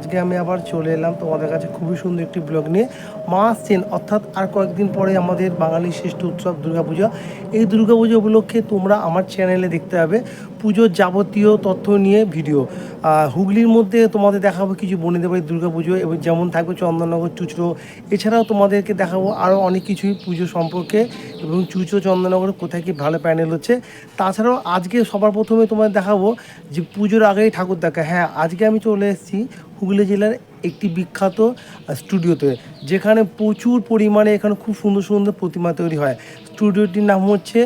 আজকে আমি আবার চলে এলাম তোমাদের কাছে খুবই সুন্দর একটি ব্লগ নিয়ে। মা আসছেন অর্থাৎ আর কয়েকদিন পরে আমাদের বাঙালির শ্রেষ্ঠ উৎসব দুর্গাপূজা। এই দুর্গাপূজা উপলক্ষে তোমরা আমার চ্যানেলে দেখতে পাবে পুজোর যাবতীয় তথ্য নিয়ে ভিডিও হুগলির মধ্যে তোমাদের দেখাবো কিছু বনেদের বাড়ির দুর্গাপুজো এবং যেমন থাকবে চন্দননগর চুচড়ো। এছাড়াও তোমাদেরকে দেখাবো আরও অনেক কিছুই পুজো সম্পর্কে এবং চুচড়ো, চন্দননগরে কোথায় কি ভালো প্যান্ডেল হচ্ছে। তাছাড়াও আজকে সবার প্রথমে তোমাদের দেখাবো যে পুজোর আগেই ঠাকুর দেখা। হ্যাঁ আজকে আমি চলে এসেছি হুগলি জেলার একটি বিখ্যাত স্টুডিওতে, যেখানে প্রচুর পরিমাণে এখানে খুব সুন্দর সুন্দর প্রতিমা তৈরি হয়। স্টুডিওটির নাম হচ্ছে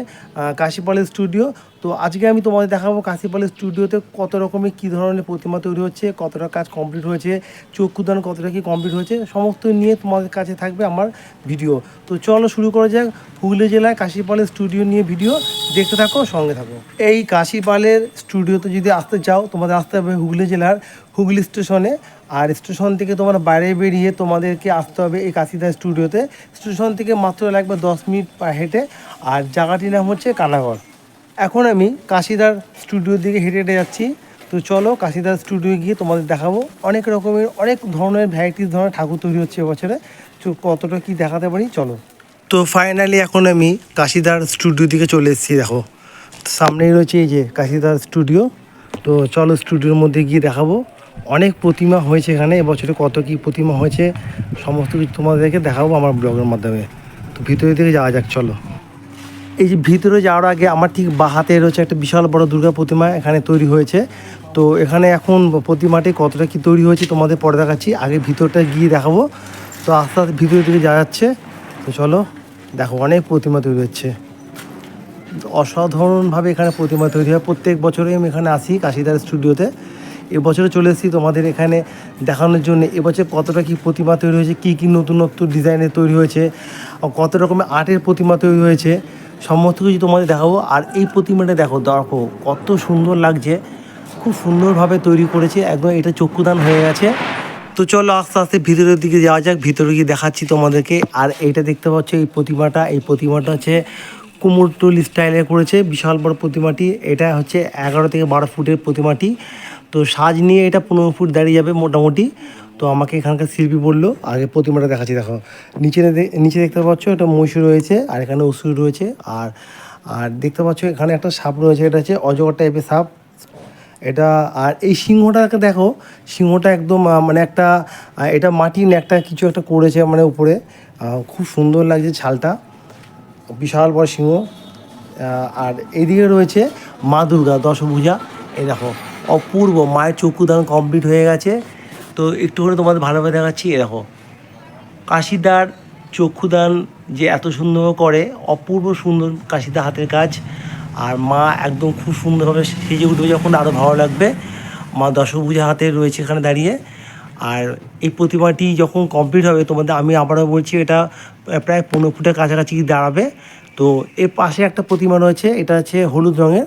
কাশিপালের স্টুডিও। তো আজকে আমি তোমাদের দেখাবো কাশীপালের স্টুডিওতে কত রকমের কী ধরনের প্রতিমা তৈরি হচ্ছে, কতটা কাজ কমপ্লিট হয়েছে চক্ষুদান কতটা কি কমপ্লিট হয়েছে, সমস্ত নিয়ে তোমাদের কাছে থাকবে আমার ভিডিও তো চলো শুরু করা যাক হুগলি জেলায় কাশীপালের স্টুডিও নিয়ে ভিডিও দেখতে থাকো, সঙ্গে থাকো। এই কাশীপালের স্টুডিওতে যদি আসতে চাও, তোমাদের আসতে হবে হুগলি জেলার হুগলি স্টেশনে। আর স্টেশন থেকে তোমার বাইরে বেরিয়ে তোমাদেরকে আসতে হবে এই কাশিদা স্টুডিওতে স্টেশন থেকে মাত্র লাগবে দশ মিনিট হেঁটে। আর জায়গাটির নাম হচ্ছে কানাগড়। এখন আমি কাশিদার স্টুডিওর দিকে হেঁটে হেঁটে যাচ্ছি। তো চলো কাশিদার স্টুডিও গিয়ে তোমাদের দেখাবো অনেক রকমের, অনেক ধরনের ভ্যারাইটিস ধরনের ঠাকুর তৈরি হচ্ছে এবছরে তো কতটা কি দেখাতে পারি? চলো। তো ফাইনালি এখন আমি কাশিদার স্টুডিও দিকে চলে এসেছি, দেখো। সামনেই রয়েছে এই যে কাশিদার স্টুডিও। তো চলো স্টুডিওর মধ্যে গিয়ে দেখাবো অনেক প্রতিমা হয়েছে এখানে এবছরে কত কি প্রতিমা হয়েছে, সমস্ত কিছু তোমাদেরকে দেখাবো আমার ব্লগের মাধ্যমে। তো ভিতরে দিকে যাওয়া যাক, চলো। এই যে ভিতরে যাওয়ার আগে আমার ঠিক বা হাতে রয়েছে একটা বিশাল বড় দুর্গা প্রতিমা এখানে তৈরি হয়েছে। তো এখানে এখন প্রতিমাটি কতটা কি তৈরি হয়েছে তোমাদের পরে দেখাচ্ছি। আগে ভিতরটা গিয়ে দেখাবো। তো আস্তে আস্তে ভিতরের দিকে যাওয়া যাচ্ছে, তো চলো দেখো অনেক প্রতিমা তৈরি হচ্ছে। অসাধারণভাবে এখানে প্রতিমা তৈরি হয়। প্রত্যেক বছরই আমি এখানে আসি কাশিদার স্টুডিওতে। এবছরে চলে এসেছি তোমাদের এখানে দেখানোর জন্য। এবছর কতটা কি প্রতিমা তৈরি হয়েছে, কী কী নতুনত্ব ডিজাইনের তৈরি হয়েছে কত রকমের আর্টের প্রতিমা তৈরি হয়েছে। সমস্ত কিছু তোমাদের দেখাবো। আর এই প্রতিমাটা দেখো দেখো, কত সুন্দর লাগছে। খুব সুন্দরভাবে তৈরি করেছে, একদম এটা চক্ষুদান হয়ে গেছে। তো চলো আস্তে আস্তে ভিতরের দিকে যাওয়া যাক, ভিতরে গিয়ে দেখাচ্ছি তোমাদেরকে। আর এইটা দেখতে পাচ্ছ, এই প্রতিমাটা এই প্রতিমাটা হচ্ছে কুমোরটুলি স্টাইলে করেছে, বিশাল বড় প্রতিমাটি। এটা হচ্ছে এগারো থেকে বারো ফুটের প্রতিমাটি। তো সাজ নিয়ে এটা পনেরো ফুট দাঁড়িয়ে যাবে মোটামুটি। তো আমাকে এখানকার শিল্পী বলল, আগে প্রতিমাটা দেখাচ্ছি, দেখো। নিচে নিচে দেখতে পাচ্ছ এটা মহিষী রয়েছে, আর এখানে অসুর রয়েছে, আর আর দেখতে পাচ্ছ এখানে একটা সাপ রয়েছে, এটা হচ্ছে অজগর টাইপের সাপ। এটা, আর এই সিংহটাকে দেখো, সিংহটা একদম মানে একটা এটা মাটির একটা কিছু একটা করেছে মানে উপরে। খুব সুন্দর লাগছে ছালটা, বিশাল বড় সিংহ। আর এদিকে রয়েছে মা দুর্গা দশভূজা। এই দেখো, অপূর্ব, মায়ের চক্ষুদান কমপ্লিট হয়ে গেছে। তো একটু করে তোমাদের ভালোভাবে দেখাচ্ছি, এ দেখো। কাশিদার চক্ষুদান যে এত সুন্দর করে, অপূর্ব সুন্দর কাশিদা হাতের কাজ। আর মা একদম খুব সুন্দরভাবে সেজে উঠবে যখন আরও ভালো লাগবে। মা দশভূজা হাতে রয়েছে এখানে দাঁড়িয়ে। আর এই প্রতিমাটি যখন কমপ্লিট হবে, তোমাদের আমি আবারও বলছি, এটা প্রায় পনেরো ফুটের কাছাকাছি দাঁড়াবে। তো এর পাশে একটা প্রতিমা রয়েছে, এটা হচ্ছে হলুদ রঙের।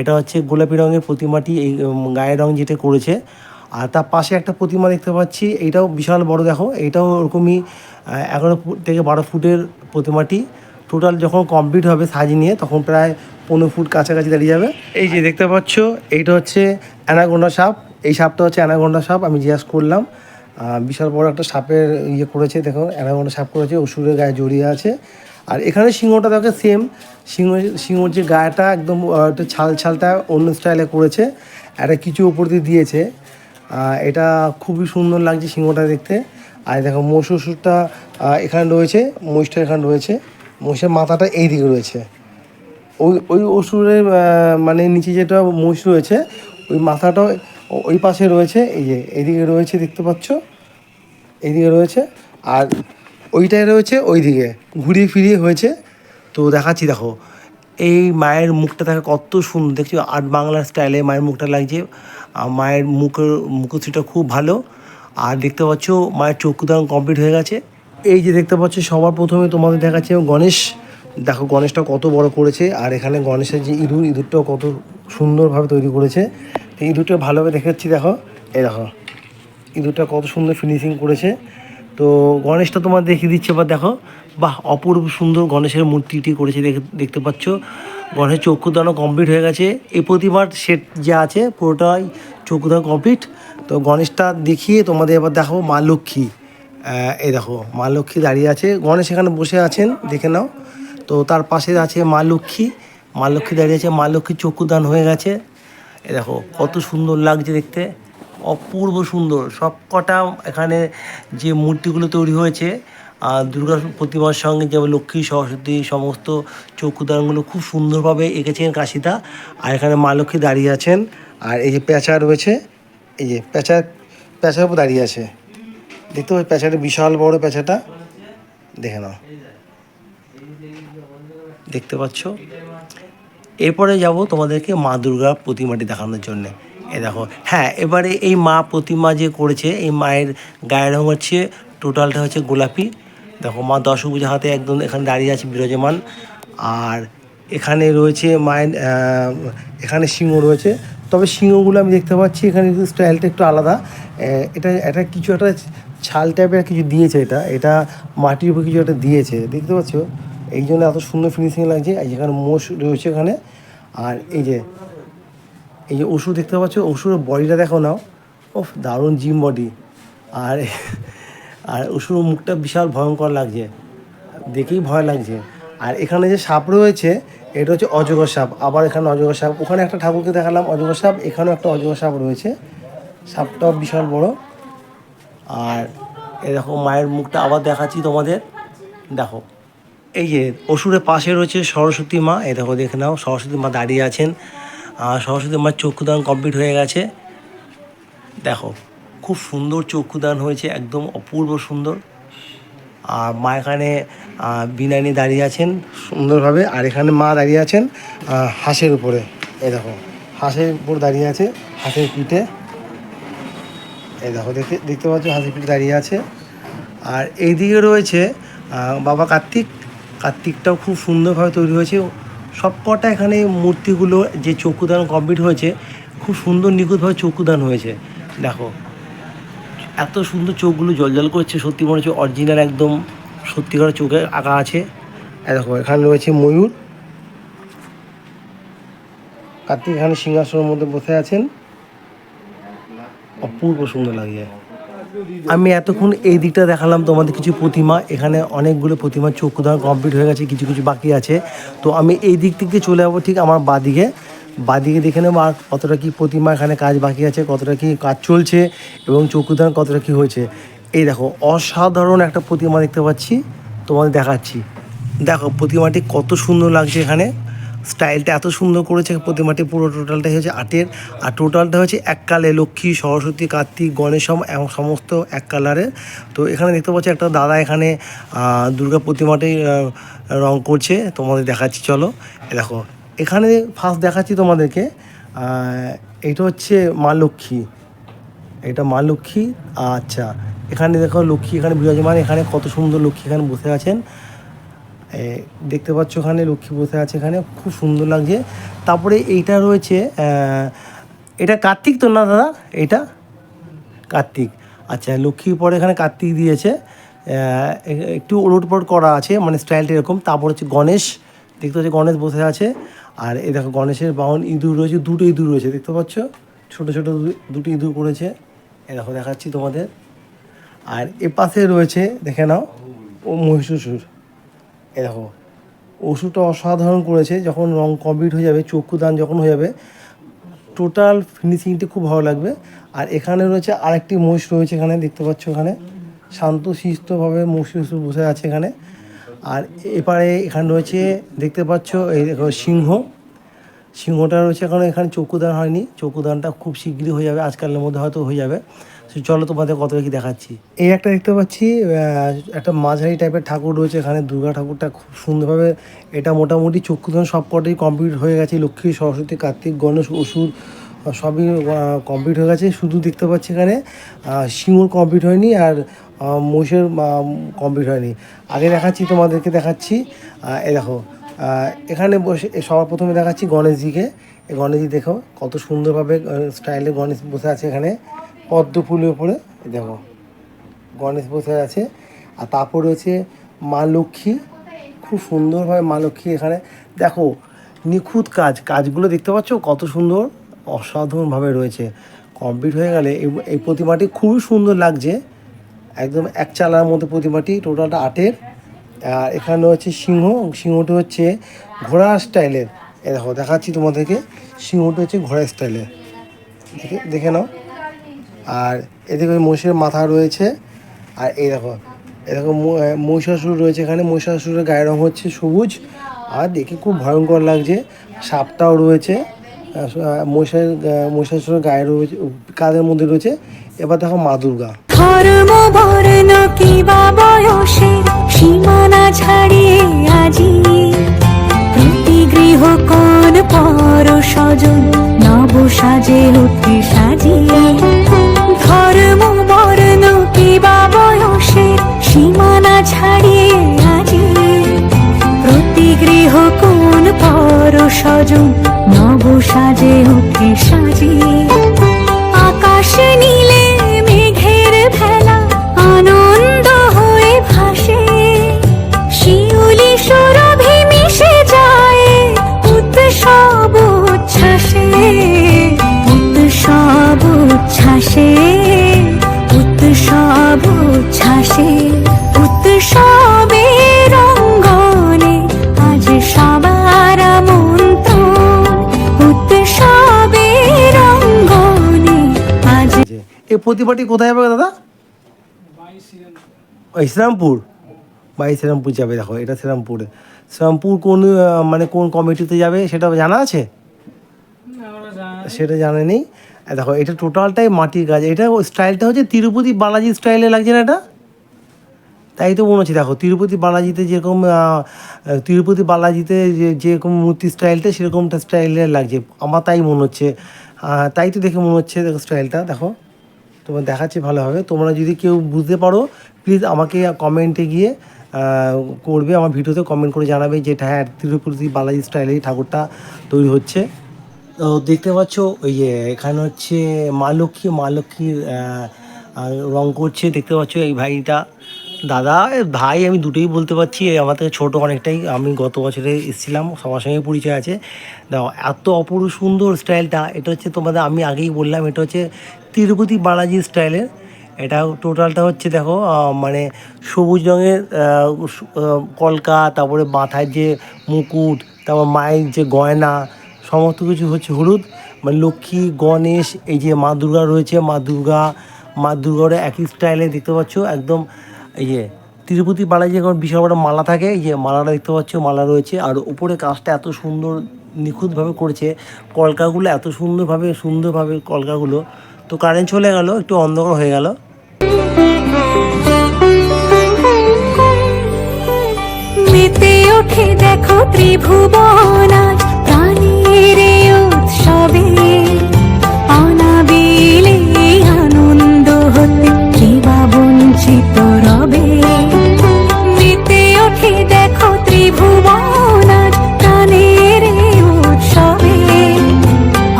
এটা হচ্ছে গোলাপি রঙের প্রতিমাটি, এই গায়ের রং যেটা করেছে। আর তার পাশে একটা প্রতিমা দেখতে পাচ্ছি এইটাও বিশাল বড় দেখো এইটাও ওরকমই এগারো ফুট থেকে বারো ফুটের প্রতিমাটি। টোটাল যখন কমপ্লিট হবে সাজিয়ে নিয়ে, তখন প্রায় পনেরো ফুট কাছাকাছি দাঁড়িয়ে যাবে। এই যে দেখতে পাচ্ছ, এইটা হচ্ছে অ্যানাগোন্ডা সাপ। এই সাপটা হচ্ছে অ্যানাগোন্ডা সাপ, আমি জিজ্ঞাসা করলাম। বিশাল বড় একটা সাপের ইয়ে করেছে, দেখো অ্যানাগোন্ডা সাপ করেছে, ওষুধের গায়ে জড়িয়ে আছে। আর এখানে সিংহটা দেখো সেম সিংহ, সিংহর যে গায়েটা একদম ছাল ছালটা অন্য স্টাইলে করেছে একটা কিছু উপর দিয়ে দিয়েছে। এটা খুবই সুন্দর লাগছে সিংহটা দেখতে। আর দেখো মসুরটা এখানে রয়েছে, মহিষটা এখানে রয়েছে। মহিষের মাথাটা এই দিকে রয়েছে। ওই ওই অসুরের মানে নিচে যেটা মহিষ রয়েছে, ওই মাথাটা ওই পাশে রয়েছে, এই যে এইদিকে রয়েছে দেখতে পাচ্ছ? এইদিকে রয়েছে, আর ওইটাই রয়েছে ওইদিকে, ঘুরিয়ে ফিরিয়ে হয়েছে। তো দেখাচ্ছি, দেখো, এই মায়ের মুখটা দেখো কত সুন্দর, দেখছি আর্ট বাংলার স্টাইলে মায়ের মুখটা লাগছে। মায়ের মুখের মুখশ্রীটা খুব ভালো। আর দেখতে পাচ্ছ, মায়ের চক্ষু চক্ষুদান কমপ্লিট হয়ে গেছে। এই যে দেখতে পাচ্ছ, সবার প্রথমে তোমাদের দেখাচ্ছে গণেশ। দেখো, গণেশটা কত বড় করেছে। আর এখানে গণেশের যে ইঁদুর, ইঁদুরটাও কত সুন্দরভাবে তৈরি করেছে। তো ইঁদুরটা ভালোভাবে দেখাচ্ছি, দেখো। এই দেখো, ইঁদুরটা কত সুন্দর ফিনিশিং করেছে। তো গণেশটা তোমার দেখিয়ে দিচ্ছে বা দেখো। বাহ, অপূর্ব সুন্দর গণেশের মূর্তিটি করেছে দেখে- দেখতে পাচ্ছ। গণেশের চক্ষুদানও কমপ্লিট হয়ে গেছে। এই প্রতিমার সেট যা আছে, পুরোটাই চক্ষুদান কমপ্লিট তো গণেশটা দেখিয়ে তোমাদের এবার দেখো মা লক্ষ্মী। এই দেখো, মা লক্ষ্মী দাঁড়িয়ে আছে। গণেশ এখানে বসে আছেন, দেখে নাও। তো তার পাশে আছে মা লক্ষ্মী। মা লক্ষ্মী দাঁড়িয়ে আছে, মা লক্ষ্মীর চক্ষুদান হয়ে গেছে। এ দেখো, কত সুন্দর লাগছে দেখতে। অপূর্ব সুন্দর। সব কটা এখানে যে মূর্তিগুলো তৈরি হয়েছে আর দুর্গা প্রতিমার সঙ্গে যেমন লক্ষ্মী, সরস্বতী সমস্ত চক্ষুদানগুলো খুব সুন্দরভাবে এঁকেছেন কাশিদা। আর এখানে মা লক্ষ্মী দাঁড়িয়ে আছেন। আর এই যে পেঁচা রয়েছে, এই যে পেঁচা পেঁচার উপর দাঁড়িয়ে আছে। দেখতে পাচ্ছ পেঁচাটা বিশাল বড় পেঁচাটা দেখে নাও। দেখতে পাচ্ছ? এরপরে যাব তোমাদেরকে মা দুর্গা প্রতিমাটি দেখানোর জন্য। এ দেখো হ্যাঁ এবারে এই মা প্রতিমা যে করেছে, এই মায়ের গায়ের রঙ হচ্ছে, টোটালটা হচ্ছে গোলাপি। দেখো মা দশভুজ হাতে একদম এখানে দাঁড়িয়ে আছে বিরাজমান। আর এখানে রয়েছে মায়ের এখানে সিংহ রয়েছে। তবে সিংহগুলো আমি দেখতে পাচ্ছি, এখানে স্টাইলটা একটু আলাদা। এটা এটা কিছু একটা ছাল টাইপের কিছু দিয়েছে এটা। এটা মাটির উপর কিছু একটা দিয়েছে, দেখতে পাচ্ছ? এই জন্য এত সুন্দর ফিনিশিং লাগছে। আর যেখানে মোষ রয়েছে এখানে। আর এই যে এই যে ওষুধ দেখতে পাচ্ছ? ওষুধের বডিটা দেখো নাও। ও দারুণ জিম বডি আর আর ওষুধের মুখটা বিশাল ভয়ঙ্কর লাগছে। দেখেই ভয় লাগছে। আর এখানে যে সাপ রয়েছে, এটা হচ্ছে অজগর সাপ। আবার এখানে অজগর সাপ। ওখানে একটা ঠাকুরকে দেখালাম, অজগর সাপ। এখানেও একটা অজগর সাপ রয়েছে। সাপটাও বিশাল বড়। আর এরকম মায়ের মুখটা আবার দেখাচ্ছি তোমাদের। দেখো, এই যে অসুরের পাশে রয়েছে সরস্বতী মা। এই দেখো, দেখে নাও, সরস্বতী মা দাঁড়িয়ে আছেন। আর সরস্বতী মার চক্ষুদান কমপ্লিট হয়ে গেছে। দেখো খুব সুন্দর চক্ষুদান হয়েছে, একদম অপূর্ব সুন্দর। আর মা এখানে বিনানি দাঁড়িয়ে আছেন সুন্দরভাবে, আর এখানে মা দাঁড়িয়ে আছেন হাঁসের উপরে। এই দেখো, হাঁসের উপর দাঁড়িয়ে আছে, হাঁসের পিঠে। এই দেখো, দেখতে দেখতে পাচ্ছ, হাঁসের পিঠে দাঁড়িয়ে আছে। আর এইদিকে রয়েছে বাবা কার্তিক। কার্তিকটাও খুব সুন্দরভাবে তৈরি হয়েছে। সব কটা এখানে মূর্তিগুলো যে চক্ষুদান কমপ্লিট হয়েছে, খুব সুন্দর নিখুঁতভাবে চক্ষুদান হয়েছে। দেখো এত সুন্দর চোখগুলো জল করছে, সত্যি মনে হচ্ছে অরিজিনাল একদম সত্যিকার চোখে আঁকা আছে। দেখো, এখানে রয়েছে ময়ূর। কার্তিক এখানে সিংহাসনের মধ্যে বসে আছেন। অপূর্ব সুন্দর লাগে। আমি এতক্ষণ এই দিকটা দেখালাম তোমাদের কিছু প্রতিমা। এখানে অনেকগুলো প্রতিমার চক্ষুদান কমপ্লিট হয়ে গেছে, কিছু কিছু বাকি আছে। তো আমি এই দিক থেকে চলে যাব ঠিক আমার বাদিকে। বাদিকে দেখে নেব আর কতটা কি প্রতিমা, এখানে কাজ বাকি আছে, কতটা কি কাজ চলছে এবং চক্ষুদান কতটা কি হয়েছে। এই দেখো, অসাধারণ একটা প্রতিমা দেখতে পাচ্ছি, তোমাদের দেখাচ্ছি। দেখো, প্রতিমাটি কত সুন্দর লাগছে এখানে। স্টাইলটা এত সুন্দর করেছে, প্রতিমাটি পুরো টোটালটাই হচ্ছে আটের। আর টোটালটা হচ্ছে এক কালে লক্ষ্মী, সরস্বতী, কার্তিক, গণেশ, সম- এবং সমস্ত এক কালারের। তো এখানে দেখতে পাচ্ছি একটা দাদা এখানে দুর্গা প্রতিমাটি রং করছে। তোমাদের দেখাচ্ছি, চলো। দেখো এখানে ফার্স্ট দেখাচ্ছি তোমাদেরকে এটা হচ্ছে মা লক্ষ্মী। এটা মা লক্ষ্মী আচ্ছা। এখানে দেখো লক্ষ্মী, এখানে বিরাজমান, এখানে কত সুন্দর লক্ষ্মী এখানে বসে আছেন। দেখতে পাচ্ছ ওখানে লক্ষ্মী বসে আছে এখানে, খুব সুন্দর লাগছে। তারপরে এইটা রয়েছে এটা কার্তিক তো না দাদা? এটা কার্তিক। আচ্ছা লক্ষ্মীর পরে এখানে কার্তিক দিয়েছে। একটু ওলটপট করা আছে মানে স্টাইলটা এরকম। তারপর হচ্ছে গণেশ, দেখতে পাচ্ছি গণেশ বসে আছে। আর এই দেখো গণেশের বাহন ইঁদুর রয়েছে, দুটো ইঁদুর রয়েছে, দেখতে পাচ্ছ? ছোটো ছোটো দুটো ইঁদুর করেছে এ দেখো, দেখাচ্ছি তোমাদের। আর এ পাশে রয়েছে, দেখে নাও, ও মহিষাসুর। এ দেখো, ওষুধটা অসাধারণ করেছে, যখন রং কমপ্লিট হয়ে যাবে, চক্ষুদান যখন হয়ে যাবে টোটাল ফিনিশিংটা খুব ভালো লাগবে। আর এখানে রয়েছে আরেকটি মহিষ রয়েছে এখানে, দেখতে পাচ্ছ এখানে। শান্ত শিষ্টভাবে মহিষ বসে আছে এখানে। আর এপারে এখানে রয়েছে, দেখতে পাচ্ছ, এই দেখো সিংহ। সিংহটা রয়েছে এখন এখানে চক্ষুদান হয়নি। চক্ষুদানটা খুব শীঘ্রই হয়ে যাবে। আজকালের মধ্যে হয়তো হয়ে যাবে। চলো তোমাদের কতটা কি দেখাচ্ছি। এই একটা দেখতে পাচ্ছি একটা মাঝারি টাইপের ঠাকুর রয়েছে এখানে। দুর্গা ঠাকুরটা খুব সুন্দরভাবে এটা মোটামুটি চক্ষুদান সব কটাই কমপ্লিট হয়ে গেছে। লক্ষ্মী, সরস্বতী, কার্তিক, গণেশ, অসুর সবই কমপ্লিট হয়ে গেছে। শুধু দেখতে পাচ্ছি এখানে সিংহর কমপ্লিট হয়নি আর আহ, মহিষের কমপ্লিট হয়নি। আগে দেখাচ্ছি তোমাদেরকে দেখাচ্ছি। এ দেখো এখানে বসে সবার প্রথমে দেখাচ্ছি গণেশজিকে। এই গণেশজি দেখো কত সুন্দরভাবে স্টাইলে গণেশ বসে আছে এখানে। পদ্ম ফুলের উপরে দেখো গণেশ বসে আছে। আর তারপর রয়েছে মা লক্ষ্মী। খুব সুন্দরভাবে মা লক্ষ্মী এখানে। দেখো নিখুঁত কাজ কাজগুলো দেখতে পাচ্ছ কত সুন্দর। অসাধারণভাবে রয়েছে। কমপ্লিট হয়ে গেলে এই প্রতিমাটি খুবই সুন্দর লাগছে। একদম এক চালার মতো প্রতিমাটি টোটালটা আটের। আর এখানে হচ্ছে সিংহ, সিংহটি হচ্ছে ঘোড়া স্টাইলের। এ দেখো, দেখাচ্ছি তোমাদেরকে। সিংহটি হচ্ছে ঘোড়া স্টাইলের। দেখে দেখে নাও। আর এদিকে মহিষের মাথা রয়েছে। আর এই দেখো দেখো মহিষাসুর রয়েছে এখানে। মহিষাসুরের গায়ের রং হচ্ছে সবুজ। আর দেখে খুব ভয়ঙ্কর লাগছে। সাপটাও রয়েছে। মহিষার গা- গায়ে রয়েছে, কাদের মধ্যে রয়েছে? এবার দেখো মা দুর্গা। কিবা বয়সের সীমানা ছাড়িয়ে আজি। প্রতি গৃহ কোন পর স্বজন নব সাজে উঠে সাজিয়ে ধর্ম বর্ণ কিবা বয়সের সীমানা ছাড়িয়ে গৃহ কোন পর সজন নব সাজে উঠে সাজিয়ে আকাশে নীলে প্রতিমাটি কোথায় যাবে দাদা? ওই শ্রীরামপুর। বাই শ্রীরামপুর যাবে দেখো এটা শ্রীরামপুরে। শ্রীরামপুর কোন মানে কোন কমিটিতে যাবে সেটা জানা আছে? সেটা জানা নেই আর দেখো এটা টোটালটাই মাটির কাজ। এটা স্টাইলটা হচ্ছে তিরুপতি বালাজি স্টাইলে লাগছে না এটা? তাই তো মনে হচ্ছে দেখো তিরুপতি বালাজিতে যেরকম তিরুপতি বালাজিতে যে যেরকম মূর্তি স্টাইলটা সেরকমটা স্টাইলে লাগছে। আমার তাই মনে হচ্ছে। তাই তো দেখে মনে হচ্ছে দেখো স্টাইলটা দেখো। তোমার দেখাচ্ছি ভালোভাবে তোমরা যদি কেউ বুঝতে পারো প্লিজ আমাকে কমেন্টে গিয়ে করবে, আমার ভিডিওতে কমেন্ট করে জানাবে যে হ্যাঁ তিরুপতি বালাজি স্টাইলে ঠাকুরটা তৈরি হচ্ছে। তো দেখতে পাচ্ছ, ওই যে এখানে হচ্ছে মা লক্ষ্মী, মা লক্ষ্মীর রং করছে। দেখতে পাচ্ছ এই ভাইটা। দাদা ভাই আমি দুটোই বলতে পারছি আমার থেকে ছোটো অনেকটাই। আমি গত বছরে এসেছিলাম, সবার সঙ্গে পরিচয় আছে। দেখো, এত অপূর্ব সুন্দর স্টাইলটা এটা হচ্ছে তোমাদের আমি আগেই বললাম, এটা হচ্ছে তিরুপতি বালাজি স্টাইলের। এটা টোটালটা হচ্ছে দেখো মানে সবুজ রঙের কলকা, তারপরে মাথায় যে মুকুট, তারপর মায়ের যে গয়না, সমস্ত কিছু হচ্ছে হলুদ। মানে লক্ষ্মী, গণেশ, এই যে মা দুর্গা রয়েছে, মা দুর্গা, মা দুর্গার একই স্টাইলে দেখতে পাচ্ছ, একদম এই যে তিরুপতি বালাজি এখন বিশাল বড় মালা থাকে, এই যে মালাটা দেখতে পাচ্ছ, মালা রয়েছে। আর উপরে কাজটা এত সুন্দর নিখুঁতভাবে করেছে, কলকাগুলো এত সুন্দরভাবে সুন্দরভাবে কলকাগুলো তো কারেন্ট চলে গেল একটু অন্ধকার হয়ে গেল। মেতে দেখো ত্রিভুবন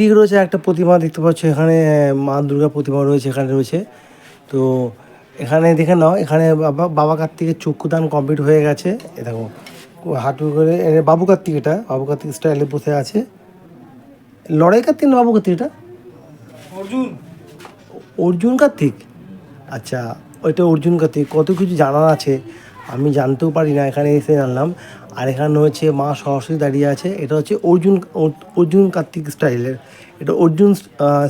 এই দিকে রয়েছে একটা প্রতিমা দেখতে পাচ্ছ এখানে মা দুর্গা প্রতিমা রয়েছে এখানে রয়েছে। তো এখানে দেখে নাও এখানে বাবা বাবা কার্তিকের চক্ষুদান কমপ্লিট হয়ে গেছে। এ দেখো হাঁটু করে বাবু কার্তিক এটা বাবু কার্তিক স্টাইলে বসে আছে। লড়াই কার্তিক না বাবু কার্তিক এটা? অর্জুন। অর্জুন কার্তিক? আচ্ছা ওইটা অর্জুন কার্তিক কত কিছু জানার আছে। আমি জানতেও পারি না, এখানে এসে জানলাম। আর এখানে হচ্ছে মা সরস্বতী দাঁড়িয়ে আছে। এটা হচ্ছে অর্জুন অর্জুন কার্তিক স্টাইলের। এটা অর্জুন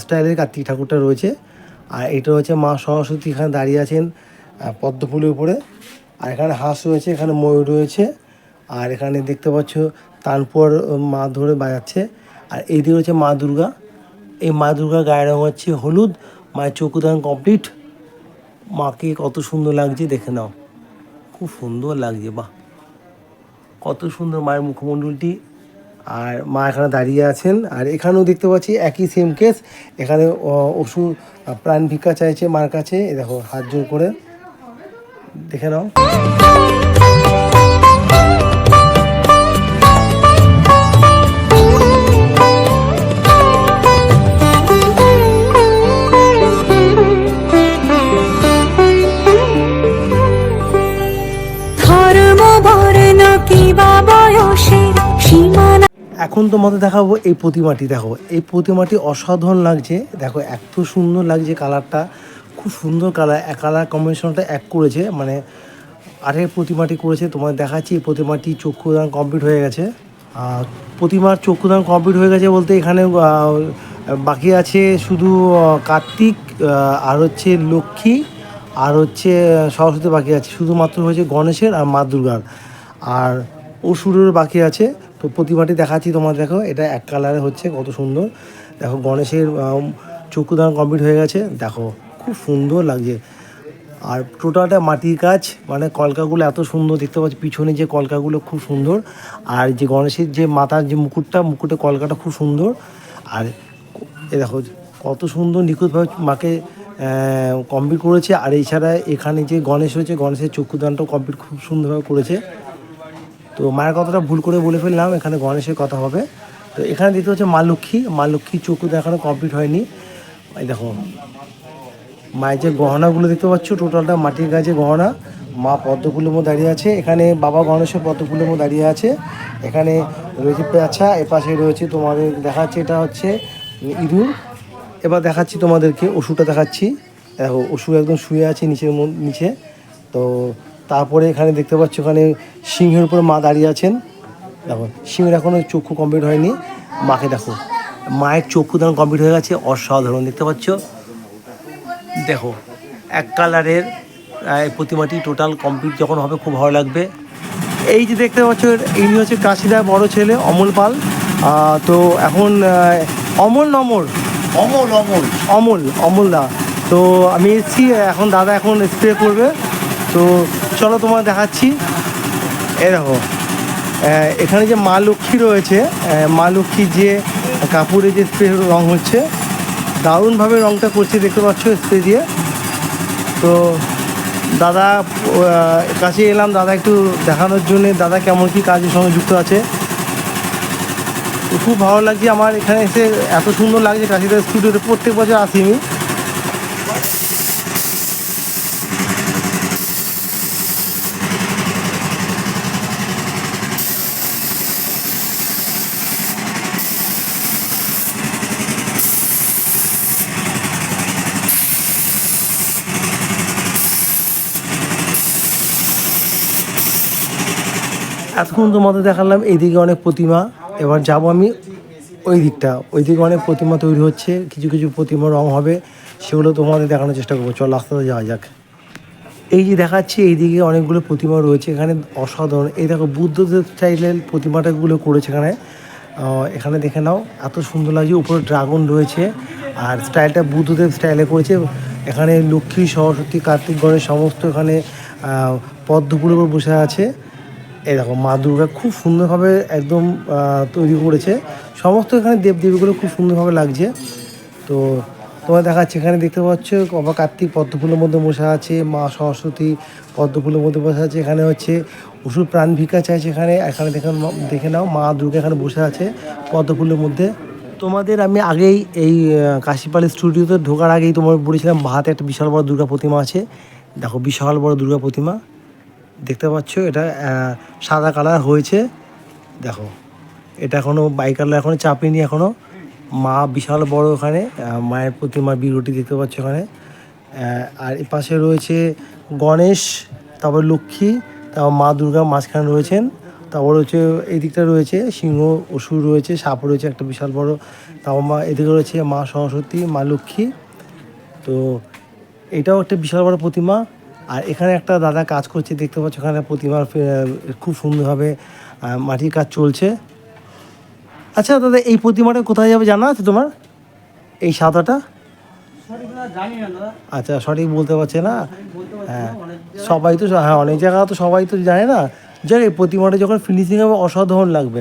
স্টাইলের কার্তিক ঠাকুরটা রয়েছে। আর এটা হচ্ছে মা সরস্বতী এখানে দাঁড়িয়ে আছেন পদ্মফুলের উপরে। আর এখানে হাঁস রয়েছে, এখানে ময়ূর রয়েছে। আর এখানে দেখতে পাচ্ছ তারপর মা ধরে বাজাচ্ছে। আর এইদিকে হচ্ছে মা দুর্গা। এই মা দুর্গার গায়ের রঙ হচ্ছে হলুদ মায়ের চোখদান কমপ্লিট মাকে কত সুন্দর লাগছে, দেখে নাও। খুব সুন্দর লাগছে, বাহ। কত সুন্দর মায়ের মুখমণ্ডলটি। আর মা এখানে দাঁড়িয়ে আছেন, আর এখানেও দেখতে পাচ্ছি একই সেম কেস এখানে ওষুধ প্রাণ ভিক্ষা চাইছে মার কাছে। দেখো, হাত জোর করে। দেখে নাও। এখন তোমাদের দেখাবো এই প্রতিমাটি। দেখো, এই প্রতিমাটি অসাধারণ লাগছে। দেখো, এত সুন্দর লাগছে কালারটা। খুব সুন্দর কালার কালার কম্বিনেশনটা এক করেছে। মানে আরেক প্রতিমাটি করেছে, তোমাদের দেখাচ্ছি। এই প্রতিমাটি চক্ষুদান কমপ্লিট হয়ে গেছে। আর প্রতিমার চক্ষুদান কমপ্লিট হয়ে গেছে বলতে এখানে বাকি আছে শুধু কার্তিক আর হচ্ছে লক্ষ্মী, আর হচ্ছে সরস্বতী বাকি আছে। শুধুমাত্র হয়েছে গণেশের আর মা দুর্গার। আর অসুরের বাকি আছে। তো প্রতিমাটি দেখাচ্ছি তোমার, দেখো, এটা এক কালারে হচ্ছে, কত সুন্দর। দেখো, গণেশের চক্ষুদান কমপ্লিট হয়ে গেছে। দেখো, খুব সুন্দর লাগছে। আর টোটালটা মাটির কাজ মানে কলকাগুলো এত সুন্দর, দেখতে পাচ্ছি, পিছনে যে কলকাগুলো খুব সুন্দর। আর যে গণেশের যে মাথার যে মুকুটটা, মুকুটে কলকাটা খুব সুন্দর। আর এ দেখো, কত সুন্দর নিখুঁতভাবে মাকে কমপ্লিট করেছে। আর এছাড়া এখানে যে গণেশ রয়েছে, গণেশের চক্ষুদানটাও কমপ্লিট খুব সুন্দরভাবে করেছে। তো মায়ের কথাটা ভুল করে বলে ফেললাম, এখানে গণেশের কথা হবে। তো এখানে দেখতে হচ্ছে মা লক্ষ্মী মা লক্ষ্মী চক্ষু দেখানো কমপ্লিট হয়নি। এই দেখো, মায়ের যে গহনাগুলো দেখতে পাচ্ছ, টোটালটা মাটির গাছে গহনা। মা পদ্মফুলের মধ্যে দাঁড়িয়ে আছে। এখানে বাবা গণেশের পদ্মফুলের মধ্যে দাঁড়িয়ে আছে। এখানে রয়েছে পেঁচা, এপাশে রয়েছে তোমাদের দেখাচ্ছে, এটা হচ্ছে ইঁদুর। এবার দেখাচ্ছি তোমাদেরকে, ওষুধটা দেখাচ্ছি। দেখো, ওষুধ একদম শুয়ে আছে নিচের নিচে। তো তারপরে এখানে দেখতে পাচ্ছ ওখানে সিংহের উপরে মা দাঁড়িয়ে আছেন। দেখো সিংহের এখনও চক্ষু কমপ্লিট হয়নি। মাকে দেখো মায়ের চক্ষু দান কমপ্লিট হয়ে গেছে অসাধারণ দেখতে পাচ্ছ? দেখো এক কালারের প্রতিমাটি টোটাল কমপ্লিট যখন হবে খুব ভালো লাগবে। এই যে দেখতে পাচ্ছ ইনি হচ্ছে কাশিদার বড় ছেলে অমল পাল। তো এখন অমল নমর অমল অমল। অমল অমল দা। তো আমি এসেছি এখন দাদা এখন স্প্রে করবে। তো চলো তোমার দেখাচ্ছি। এ দেখো এখানে যে মা লক্ষ্মী রয়েছে মা লক্ষ্মীর যে কাপড়ে যে স্প্রে রং হচ্ছে, দারুণভাবে রংটা করছে, দেখতে পাচ্ছ স্প্রে দিয়ে। তো দাদা কাছে এলাম, দাদা একটু দেখানোর জন্য, দাদা কেমন কি কাজের সঙ্গে যুক্ত আছে? খুব ভালো লাগছে, আমার এখানে এসে এত সুন্দর লাগছে কাশিদার স্টুডিওতে প্রত্যেক বছর আসি আমি এতক্ষণ তোমাদের দেখালাম এইদিকে অনেক প্রতিমা। এবার যাব আমি ওই দিকটা। ওই দিকে অনেক প্রতিমা তৈরি হচ্ছে। কিছু কিছু প্রতিমা রং হবে, সেগুলো তোমাদের দেখানোর চেষ্টা করব। চল আস্তে যাওয়া যাক। এই যে দেখাচ্ছি, এইদিকে অনেকগুলো প্রতিমা রয়েছে। এখানে অসাধারণ। এই দেখো, বুদ্ধদেব স্টাইলের প্রতিমাটাগুলো করেছে এখানে। এখানে দেখে নাও, এত সুন্দর লাগছে। উপরে ড্রাগন রয়েছে, আর স্টাইলটা বুদ্ধদেব স্টাইলে করেছে। এখানে লক্ষ্মী, সরস্বতী, কার্তিক গণেশ, সমস্ত এখানে উপর বসে আছে। এই দেখো, মা দুর্গা খুব সুন্দরভাবে একদম তৈরি করেছে। সমস্ত এখানে দেবদেবীগুলো খুব সুন্দরভাবে লাগছে। তো তোমার দেখাচ্ছে, এখানে দেখতে পাচ্ছ, বাবা কার্তিক পদ্মফুলের মধ্যে বসে আছে, মা সরস্বতী পদ্মফুলের মধ্যে বসে আছে, এখানে হচ্ছে ওষুধ প্রাণ ভিক্ষা চাইছে এখানে। এখানে দেখে দেখে নাও, মা দুর্গা এখানে বসে আছে পদ্মফুলের মধ্যে। তোমাদের আমি আগেই এই কাশিপালি স্টুডিওতে ঢোকার আগেই তোমার বলেছিলাম হাতে একটা বিশাল বড় দুর্গা প্রতিমা আছে। দেখো, বিশাল বড় দুর্গা প্রতিমা। দেখতে পাচ্ছ, এটা সাদা কালার হয়েছে। দেখো, এটা এখনও বাই কালার এখনও চাপিনি এখনও মা বিশাল বড় ওখানে মায়ের প্রতিমা বিরুটি দেখতে পাচ্ছ ওখানে আর এ পাশে রয়েছে গণেশ, তারপর লক্ষ্মী, তারপর মা দুর্গা মাঝখানে রয়েছেন। তারপর হচ্ছে এই দিকটা রয়েছে সিংহ, অসুর রয়েছে, সাপ রয়েছে, একটা বিশাল বড়। তারপর মা, এদিকে রয়েছে মা সরস্বতী, মা লক্ষ্মী। তো এটাও একটা বিশাল বড় প্রতিমা। আর এখানে একটা দাদা কাজ করছে, দেখতে পাচ্ছ এখানে প্রতিমার খুব সুন্দরভাবে মাটির কাজ চলছে। আচ্ছা দাদা, এই প্রতিমাটা কোথায় যাবে জানা আছে তোমার? এই সাদাটা? আচ্ছা সঠিক বলতে পারছে না? হ্যাঁ সবাই তো হ্যাঁ অনেক জায়গা তো সবাই তো জানে না। যাক এই প্রতিমাটা যখন ফিনিশিং হবে, অসাধারণ লাগবে।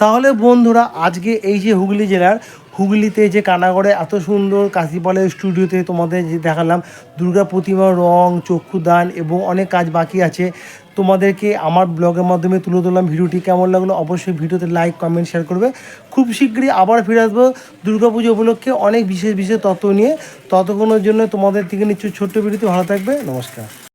তাহলে বন্ধুরা, আজকে এই যে হুগলি জেলার, হুগলিতে যে কানাগড়ে এত সুন্দর কাশিপালের স্টুডিওতে তোমাদের যে দেখালাম, দুর্গা প্রতিমার রং, চক্ষুদান এবং অনেক কাজ বাকি আছে, তোমাদেরকে আমার ব্লগের মাধ্যমে তুলে ধরলাম। ভিডিওটি কেমন লাগল অবশ্যই ভিডিওতে লাইক কমেন্ট শেয়ার করবে। খুব শীঘ্রই আবার ফিরে আসব দুর্গাপুজো উপলক্ষে অনেক বিশেষ বিশেষ তত্ত্ব নিয়ে। ততক্ষণের জন্য তোমাদের থেকে নিচ্ছ ছোট্ট ভিডিওতে ভালো থাকবে। নমস্কার।